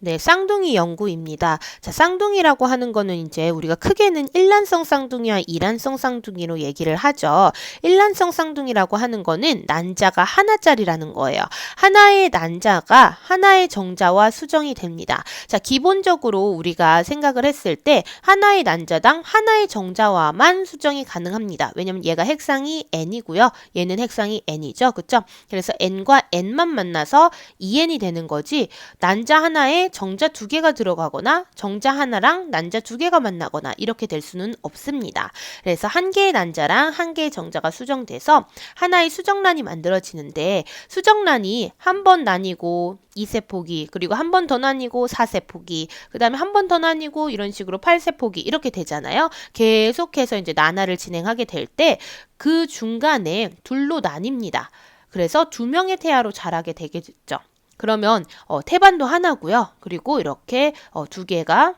네, 쌍둥이 연구입니다. 자, 쌍둥이라고 하는 거는 이제 우리가 크게는 일란성 쌍둥이와 이란성 쌍둥이로 얘기를 하죠. 일란성 쌍둥이라고 하는 거는 난자가 하나짜리라는 거예요. 하나의 난자가 하나의 정자와 수정이 됩니다. 자, 기본적으로 우리가 생각을 했을 때 하나의 난자당 하나의 정자와만 수정이 가능합니다. 왜냐면 얘가 핵상이 n이고요. 얘는 핵상이 n이죠. 그쵸? 그래서 n과 n만 만나서 2n이 되는 거지 난자 하나에 정자 두 개가 들어가거나 정자 하나랑 난자 두 개가 만나거나 이렇게 될 수는 없습니다. 그래서 한 개의 난자랑 한 개의 정자가 수정돼서 하나의 수정란이 만들어지는데 수정란이 한 번 나뉘고 2세포기 그리고 한 번 더 나뉘고 4세포기 그 다음에 한 번 더 나뉘고 이런 식으로 8세포기 이렇게 되잖아요. 계속해서 이제 나날을 진행하게 될 때 그 중간에 둘로 나뉩니다. 그래서 두 명의 태아로 자라게 되겠죠. 그러면 어, 태반도 하나고요. 그리고 이렇게 어, 두 개가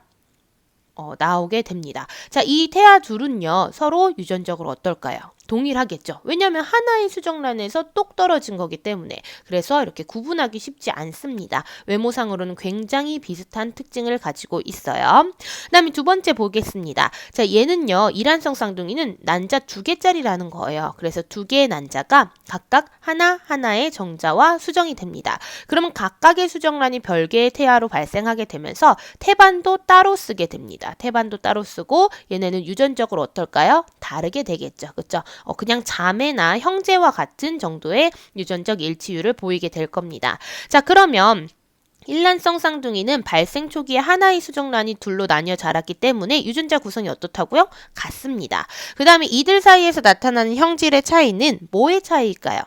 어, 나오게 됩니다. 자, 이 태아 둘은요, 서로 유전적으로 어떨까요? 동일하겠죠. 왜냐하면 하나의 수정란에서 똑 떨어진 거기 때문에 그래서 이렇게 구분하기 쉽지 않습니다. 외모상으로는 굉장히 비슷한 특징을 가지고 있어요. 그 다음에 두 번째 보겠습니다. 자 얘는요 이란성 쌍둥이는 난자 두 개짜리라는 거예요. 그래서 두 개의 난자가 각각 하나 하나의 정자와 수정이 됩니다. 그러면 각각의 수정란이 별개의 태아로 발생하게 되면서 태반도 따로 쓰게 됩니다. 태반도 따로 쓰고 얘네는 유전적으로 어떨까요? 다르게 되겠죠. 그렇죠? 어, 그냥 자매나 형제와 같은 정도의 유전적 일치율을 보이게 될 겁니다. 자, 그러면 일란성 쌍둥이는 발생 초기에 하나의 수정란이 둘로 나뉘어 자랐기 때문에 유전자 구성이 어떻다고요? 같습니다. 그 다음에 이들 사이에서 나타나는 형질의 차이는 뭐의 차이일까요?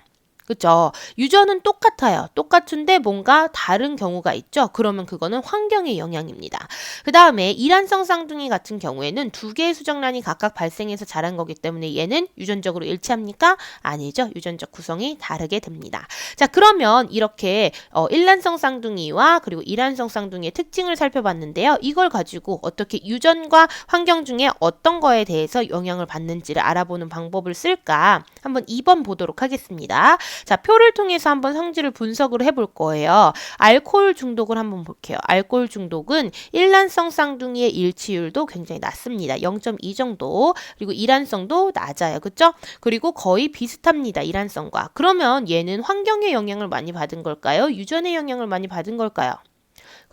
그죠? 유전은 똑같아요. 똑같은데 뭔가 다른 경우가 있죠. 그러면 그거는 환경의 영향입니다. 그 다음에 이란성 쌍둥이 같은 경우에는 두 개의 수정란이 각각 발생해서 자란 거기 때문에 얘는 유전적으로 일치합니까? 아니죠. 유전적 구성이 다르게 됩니다. 자, 그러면 이렇게 어, 일란성 쌍둥이와 그리고 이란성 쌍둥이의 특징을 살펴봤는데요. 이걸 가지고 어떻게 유전과 환경 중에 어떤 거에 대해서 영향을 받는지를 알아보는 방법을 쓸까? 한번 2번 보도록 하겠습니다. 자, 표를 통해서 한번 성질을 분석을 해볼 거예요. 알코올 중독을 한번 볼게요. 알코올 중독은 일란성 쌍둥이의 일치율도 굉장히 낮습니다. 0.2 정도. 그리고 이란성도 낮아요. 그쵸? 그리고 거의 비슷합니다. 이란성과. 그러면 얘는 환경의 영향을 많이 받은 걸까요? 유전의 영향을 많이 받은 걸까요?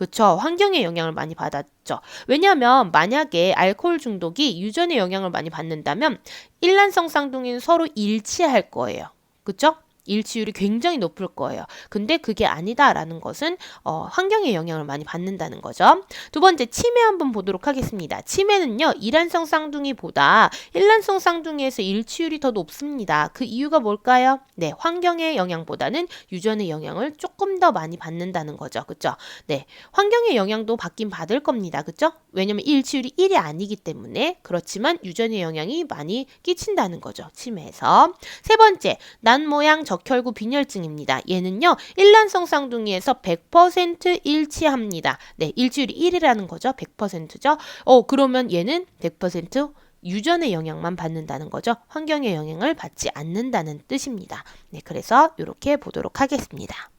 그쵸. 환경의 영향을 많이 받았죠. 왜냐하면 만약에 알코올 중독이 유전의 영향을 많이 받는다면 일란성 쌍둥이는 서로 일치할 거예요. 그쵸? 일치율이 굉장히 높을 거예요. 근데 그게 아니다라는 것은 어, 환경의 영향을 많이 받는다는 거죠. 두 번째 치매 한번 보도록 하겠습니다. 치매는요 이란성 쌍둥이보다 일란성 쌍둥이에서 일치율이 더 높습니다. 그 이유가 뭘까요? 네, 환경의 영향보다는 유전의 영향을 조금 더 많이 받는다는 거죠. 그죠? 네, 환경의 영향도 받긴 받을 겁니다. 그죠? 왜냐면 일치율이 1이 아니기 때문에 그렇지만 유전의 영향이 많이 끼친다는 거죠. 치매에서 세 번째 난 모양 적혈구 빈혈증입니다. 얘는요, 일란성 쌍둥이에서 100% 일치합니다. 네, 일주일이 1이라는 거죠. 100%죠. 어, 그러면 얘는 100% 유전의 영향만 받는다는 거죠. 환경의 영향을 받지 않는다는 뜻입니다. 네, 그래서 이렇게 보도록 하겠습니다.